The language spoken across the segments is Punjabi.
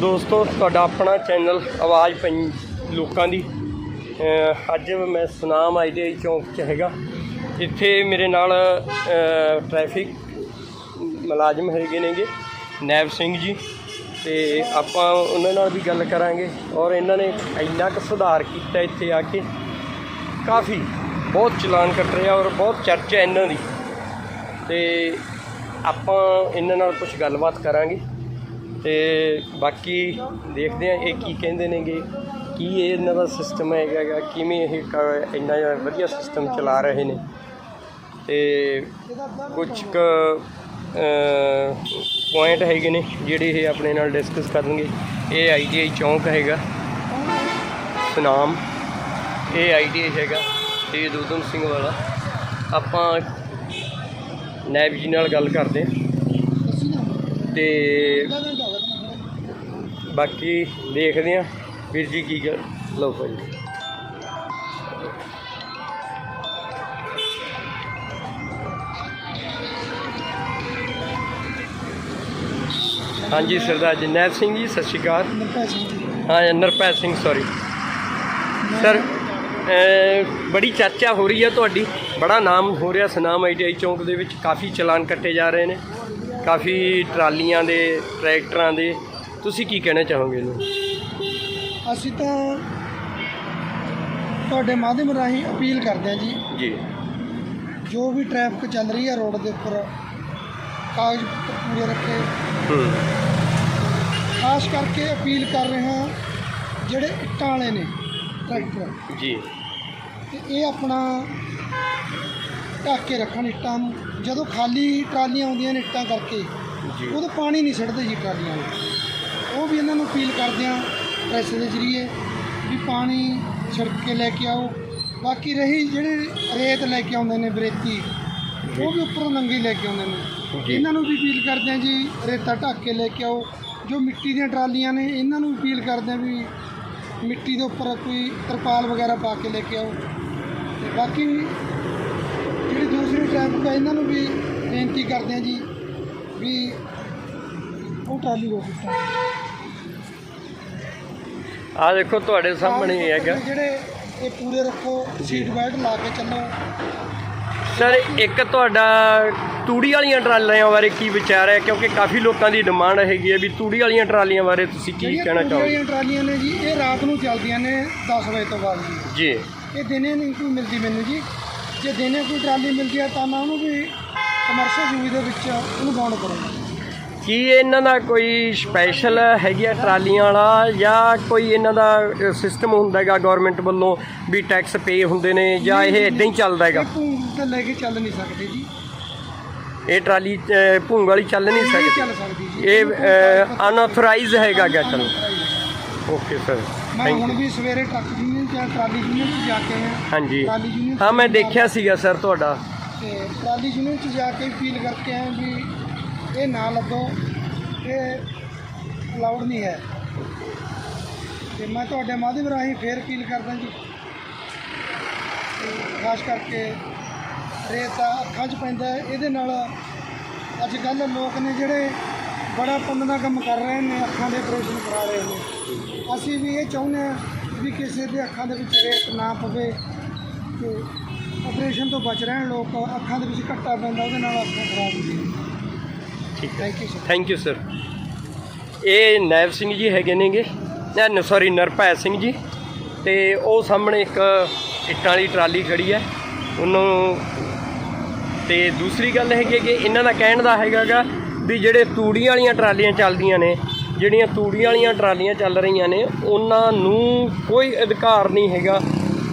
ਦੋਸਤੋ ਤੁਹਾਡਾ ਆਪਣਾ ਚੈਨਲ ਆਵਾਜ਼ ਪਈ ਲੋਕਾਂ ਦੀ। ਅੱਜ ਮੈਂ ਸੁਨਾਮ ਆਈਡੀਆਈ ਚੌਂਕ 'ਚ ਹੈਗਾ। ਇੱਥੇ ਮੇਰੇ ਨਾਲ ਅਹ, ਟ੍ਰੈਫਿਕ ਮੁਲਾਜ਼ਮ ਹੈਗੇ ਨੇਗੇ ਨੈਬ ਸਿੰਘ ਜੀ। ਤੇ ਆਪਾਂ ਉਹਨਾਂ ਨਾਲ ਵੀ ਗੱਲ ਕਰਾਂਗੇ ਔਰ ਇਹਨਾਂ ਨੇ ਇੰਨਾ ਕੁ ਸੁਧਾਰ ਕੀਤਾ ਇੱਥੇ ਆ ਕੇ। ਕਾਫੀ ਬਹੁਤ ਚਲਾਨ ਕੱਟ ਰਿਹਾ ਔਰ ਬਹੁਤ ਚਰਚਾ ਇਹਨਾਂ ਦੀ। ਤੇ ਆਪਾਂ ਇਹਨਾਂ ਨਾਲ ਕੁਝ ਗੱਲਬਾਤ ਕਰਾਂਗੇ। ਤੇ ਬਾਕੀ ਦੇਖਦੇ ਆ ਇਹ ਕੀ ਕਹਿੰਦੇ ਨੇਗੇ ਕੀ ਇਹ ਇਹਨਾਂ ਦਾ ਸਿਸਟਮ ਹੈਗਾ ਗਾ, ਕਿਵੇਂ ਇਹ ਕ- ਇੰਨਾ ਵਧੀਆ ਸਿਸਟਮ ਚਲਾ ਰਹੇ ਨੇ। ਤੇ ਕੁਝ ਕੁ ਪੁਆਇੰਟ ਹੈਗੇ ਨੇ ਜਿਹੜੇ ਇਹ ਆਪਣੇ ਨਾਲ ਡਿਸਕਸ ਕਰਨਗੇ। ਇਹ ਆਈਟੀਆਈ ਚੌਂਕ ਹੈਗਾ। ਸੁਨਾਮ। ਇਹ ਆਈਟੀਆਈ ਹੈਗਾ ਤੇ ਉਦਮ ਸਿੰਘ ਵਾਲਾ। ਆਪਾਂ ਨੈਬ ਜੀ ਨਾਲ ਗੱਲ ਕਰਦੇ ਹਾਂ। ਤੇ ਬਾਕੀ ਦੇਖਦੇ ਹਾਂ ਵੀਰ ਜੀ ਕੀ ਕਰ ਲਓ ਭਾਈ। ਹਾਂਜੀ, ਸਰਦਾਰ ਜਨੈਬ ਸਿੰਘ ਜੀ, ਸਤਿ ਸ਼੍ਰੀ ਅਕਾਲ। ਹਾਂ ਨਰਪੈ ਸਿੰਘ ਸੌਰੀ ਸਰ ਬੜੀ ਚਰਚਾ ਹੋ ਰਹੀ ਹੈ ਤੁਹਾਡੀ। ਬੜਾ ਨਾਮ ਹੋ ਰਿਹਾ, ਸਨਾਮ ਆਈਟੀਆਈ ਚੌਂਕ ਦੇ ਵਿੱਚ ਕਾਫੀ ਚਲਾਨ ਕੱਟੇ ਜਾ ਰਹੇ ਨੇ। ਕਾਫੀ ਟਰਾਲੀਆਂ ਦੇ ਟਰੈਕਟਰਾਂ ਦੇ। ਤੁਸੀਂ ਕੀ ਕਹਿਣਾ ਚਾਹੋਗੇ ਇਹਨੂੰ? ਅਸੀਂ ਤਾਂ ਤੁਹਾਡੇ ਮਾਧਿਅਮ ਰਾਹੀਂ ਅਪੀਲ ਕਰਦੇ ਹਾਂ ਜੀ ਜੀ। ਜੋ ਵੀ ਟ੍ਰੈਫਿਕ ਚੱਲ ਰਹੀ ਹੈ ਰੋਡ ਦੇ ਉੱਪਰ ਕਾਗਜ਼ ਪੂਰੇ ਰੱਖੇ। ਹੂੰ। ਖਾਸ ਕਰਕੇ ਅਪੀਲ ਕਰ ਰਹੇ ਹਾਂ ਜਿਹੜੇ ਇੱਟਾਂ ਵਾਲੇ ਨੇ ਟਰੈਕਟਰ। ਜੀ। ਤੇ ਇਹ ਆਪਣਾ ਢੱਕ ਕੇ ਰੱਖਣ ਇੱਟਾਂ ਨੂੰ। ਜਦੋਂ ਖਾਲੀ ਟਰਾਲੀਆਂ ਆਉਂਦੀਆਂ ਨੇ ਇੱਟਾਂ ਕਰਕੇ ਜੀ। ਉਹਦੇ ਪਾਣੀ ਨਹੀਂ ਛੱਡਦੇ ਜੀ ਟਰਾਲੀਆਂ ਵਾਲੇ ਉਹ ਵੀ ਇਹਨਾਂ ਨੂੰ ਅਪੀਲ ਕਰਦੇ ਹਾਂ ਪ੍ਰੈਸ ਦੇ ਜ਼ਰੀਏ ਵੀ ਪਾਣੀ ਛਿੜਕ ਕੇ ਲੈ ਕੇ ਆਓ। ਬਾਕੀ ਰਹੀ ਜਿਹੜੇ ਰੇਤ ਲੈ ਕੇ ਆਉਂਦੇ ਨੇ ਬਰੇਤੀ ਉਹ ਵੀ ਉੱਪਰੋਂ ਨੰਗੀ ਲੈ ਕੇ ਆਉਂਦੇ ਨੇ। ਇਹਨਾਂ ਨੂੰ ਵੀ ਅਪੀਲ ਕਰਦੇ ਹਾਂ ਜੀ ਰੇਤਾ ਢੱਕ ਕੇ ਲੈ ਕੇ ਆਓ। ਜੋ ਮਿੱਟੀ ਦੀਆਂ ਟਰਾਲੀਆਂ ਨੇ ਇਹਨਾਂ ਨੂੰ ਅਪੀਲ ਕਰਦੇ ਹਾਂ ਵੀ ਮਿੱਟੀ ਦੇ ਉੱਪਰ ਕੋਈ ਤਰਪਾਲ ਵਗੈਰਾ ਪਾ ਕੇ ਲੈ ਕੇ ਆਓ। ਬਾਕੀ ਟ੍ਰੈਫਿਕ ਹੈ ਇਹਨਾਂ ਨੂੰ ਵੀ ਬੇਨਤੀ ਕਰਦੇ ਹਾਂ ਜੀ ਵੀ ਉਹ ਟਰਾਲੀ ਰੋਕ ਦਿੱਤਾ। ਆ ਦੇਖੋ ਤੁਹਾਡੇ ਸਾਹਮਣੇ ਹੀ ਹੈਗਾ। ਜਿਹੜੇ ਇਹ ਪੂਰੇ ਰੱਖੋ ਸੀਟ ਬੈਲਟ ਲਾ ਕੇ ਚੱਲੋ। ਸਰ ਇੱਕ ਤੁਹਾਡਾ ਤੂੜੀ ਵਾਲੀਆਂ ਟਰਾਲੀਆਂ ਬਾਰੇ ਕੀ ਵਿਚਾਰ ਹੈ? ਕਿਉਂਕਿ ਕਾਫੀ ਲੋਕਾਂ ਦੀ ਡਿਮਾਂਡ ਹੈਗੀ ਹੈ ਵੀ ਤੂੜੀ ਵਾਲੀਆਂ ਟਰਾਲੀਆਂ ਬਾਰੇ ਤੁਸੀਂ ਕੀ ਕਹਿਣਾ ਚਾਹੋਗੇ? ਵਾਲੀਆਂ ਟਰਾਲੀਆਂ ਨੇ ਜੀ ਇਹ ਰਾਤ ਨੂੰ ਚੱਲਦੀਆਂ ਨੇ 10 ਵਜੇ ਤੋਂ ਬਾਅਦ ਜੀ। ਜੀ। ਇਹ ਦਿਨੇ ਨਹੀਂ ਕੋਈ ਮਿਲਦੀ ਮੈਨੂੰ ਜੀ। ਜੇ ਦਿਨੇ ਕੋਈ ਟਰਾਲੀ ਮਿਲਦੀ ਹੈ ਤਾਂ ਮੈਂ ਉਹਨੂੰ ਵੀ ਕਮਰਸ਼ੀਅਲ ਯੂਜ਼ ਦੇ ਵਿੱਚ ਉਹਨੂੰ ਬਾਉਂਡ ਕਰੂੰਗਾ। ਕੀ ਇਹਨਾਂ ਦਾ ਕੋਈ ਸਪੈਸ਼ਲ ਹੈਗੀ ਆ ਟਰਾਲੀਆਂ ਵਾਲਾ ਜਾਂ ਕੋਈ ਇਹਨਾਂ ਦਾ ਸਿਸਟਮ ਹੁੰਦਾ ਹੈਗਾ ਗਵਰਨਮੈਂਟ ਵੱਲੋਂ ਵੀ ਟੈਕਸ ਪੇ ਹੁੰਦੇ ਨੇ ਜਾਂ ਇਹ ਇਦਾਂ ਹੀ ਚੱਲਦਾ ਹੈਗਾ? ਤੇ ਲੈ ਕੇ ਚੱਲ ਨਹੀਂ ਸਕਦੇ ਜੀ। ਇਹ ਟਰਾਲੀ ਅ, ਭੂੰਗ ਵਾਲੀ ਚੱਲ ਨਹੀਂ ਨਹੀਂ ਸਕਦੀ? ਚੱਲ ਸਕਦੀ ਜੀ। ਇਹ ਅਨਆਥੋਰਾਈਜ਼ ਹੈਗਾ ਚਲੋ। ਓਕੇ ਸਰ ਮੈਂ ਹੁਣ ਵੀ ਸਵੇਰੇ ਟਰੱਕ ਯੂਨੀਅਨ ਜਾਂ ਟਰਾਲੀ ਯੂਨੀਅਨ 'ਚ ਜਾ ਕੇ ਆਇਆ। ਹਾਂਜੀ। ਟਰਾਲੀ ਯੂਨੀਅਨ ਹਾਂ ਮੈਂ ਦੇਖਿਆ ਸੀਗਾ ਸਰ ਤੁਹਾਡਾ। ਤੇ ਟਰਾਲੀ ਯੂਨੀਅਨ 'ਚ ਜਾ ਕੇ ਫੀਲ ਕਰਕੇ ਆਏ ਵੀ ਇਹ ਨਾ ਲੱਦੋ ਇਹ ਅਲਾਉਡ ਨਹੀਂ ਹੈ। ਤੇ ਮੈਂ ਤੁਹਾਡੇ ਮਾਧਿਅਮ ਰਾਹੀਂ ਫੇਰ ਅਪੀਲ ਕਰਦਾ ਜੀ। ਖਾਸ ਕਰਕੇ ਰੇਤ ਦਾ ਅੱਖਾਂ 'ਚ ਪੈਂਦਾ ਇਹਦੇ ਨਾਲ ਅੱਜ ਕੱਲ੍ਹ ਲੋਕ ਨੇ ਜਿਹੜੇ ਬੜਾ ਪੁੰਨ ਦਾ ਕੰਮ ਕਰ ਰਹੇ ਨੇ ਅੱਖਾਂ ਦੇ ਆਪਰੇਸ਼ਨ ਕਰਾ ਰਹੇ ਨੇ। ਅਸੀਂ ਵੀ ਇਹ ਚਾਹੁੰਦੇ ਹਾਂ ਵੀ ਕਿਸੇ ਦੇ ਅੱਖਾਂ ਦੇ ਵਿੱਚ ਰੇਤ ਨਾ ਪਵੇ ਤੇ ਆਪਰੇਸ਼ਨ ਤੋਂ ਬਚ ਰਹਿਣ ਲੋਕ ਅੱਖਾਂ ਦੇ ਵਿੱਚ ਘੱਟਾ ਪੈਂਦਾ ਉਹਦੇ ਨਾਲ ਅੱਖਾਂ ਖਰਾਬ ਹੁੰਦੀਆਂ ਠੀਕ ਹੈ। Thank you sir thank you sir ਇਹ ਨੈਬ ਸਿੰਘ ਜੀ ਹੈਗੇ ਨੇਗੇ। ਨਾ ਸੌਰੀ ਨਰਪੈ ਸਿੰਘ ਜੀ। ਤੇ ਉਹ ਸਾਹਮਣੇ ਇੱਕ ਇੱਟਾਂ ਵਾਲੀ ਟਰਾਲੀ ਖੜੀ ਹੈ। ਉਹਨੂੰ ਤੇ ਦੂਸਰੀ ਗੱਲ ਹੈਗੀ ਹੈ ਕਿ ਇਹਨਾਂ ਦਾ ਕਹਿਣ ਦਾ ਹੈਗਾਗਾ ਵੀ ਜਿਹੜੇ ਤੂੜੀ ਵਾਲੀਆਂ ਟਰਾਲੀਆਂ ਚੱਲਦੀਆਂ ਨੇ, ਜਿਹੜੀਆਂ ਤੂੜੀਆਂ ਵਾਲੀਆਂ ਟਰਾਲੀਆਂ ਚੱਲ ਰਹੀਆਂ ਨੇ, ਉਹਨਾਂ ਨੂੰ ਕੋਈ ਅਧਿਕਾਰ ਨਹੀਂ ਹੈਗਾ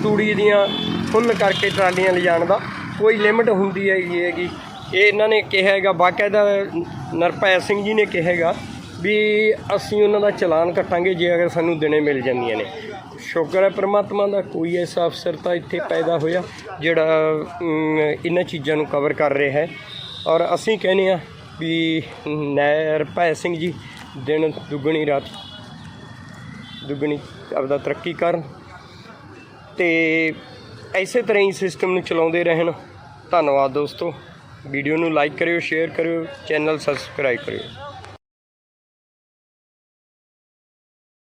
ਤੂੜੀ ਦੀਆਂ ਫੁੱਲ ਕਰਕੇ ਟਰਾਲੀਆਂ ਲਿਜਾਣ ਦਾ। ਕੋਈ ਲਿਮਿਟ ਹੁੰਦੀ ਹੈਗੀ ਹੈਗੀ। ਇਹ ਇਹਨਾਂ ਨੇ ਕਿਹਾ ਹੈਗਾ, ਬਾਕਾਇਦਾ ਨਰਪੈ ਸਿੰਘ ਜੀ ਨੇ ਕਿਹਾ ਹੈਗਾ ਵੀ ਅਸੀਂ ਉਹਨਾਂ ਦਾ ਚਲਾਨ ਕੱਟਾਂਗੇ ਜੇ ਅਗਰ ਸਾਨੂੰ ਦਿਨੇ ਮਿਲ ਜਾਂਦੀਆਂ ਨੇ। ਸ਼ੁਕਰ ਹੈ ਪ੍ਰਮਾਤਮਾ ਦਾ ਕੋਈ ਐਸਾ ਅਫਸਰ ਤਾਂ ਇੱਥੇ ਪੈਦਾ ਹੋਇਆ ਜਿਹੜਾ ਇਹਨਾਂ ਚੀਜ਼ਾਂ ਨੂੰ ਕਵਰ ਕਰ ਰਿਹਾ ਹੈ। ਔਰ ਅਸੀਂ ਕਹਿੰਦੇ ਆ ਵੀ ਨਰਪੈ ਸਿੰਘ ਜੀ, ਦਿਨ ਦੁੱਗਣੀ ਰਾਤ ਦੁੱਗਣੀ ਆਪਦਾ ਤਰੱਕੀ ਕਰਨ ਤੇ ਐਸੇ ਤਰ੍ਹਾਂ ਹੀ ਸਿਸਟਮ ਨੂੰ ਚਲਾਉਂਦੇ ਰਹਿਣ। ਧੰਨਵਾਦ ਦੋਸਤੋ। ਵੀਡੀਓ ਨੂੰ ਲਾਈਕ ਕਰਿਓ ਸ਼ੇਅਰ ਕਰਿਓ ਚੈਨਲ ਸਬਸਕ੍ਰਾਈਬ ਕਰਿਓ।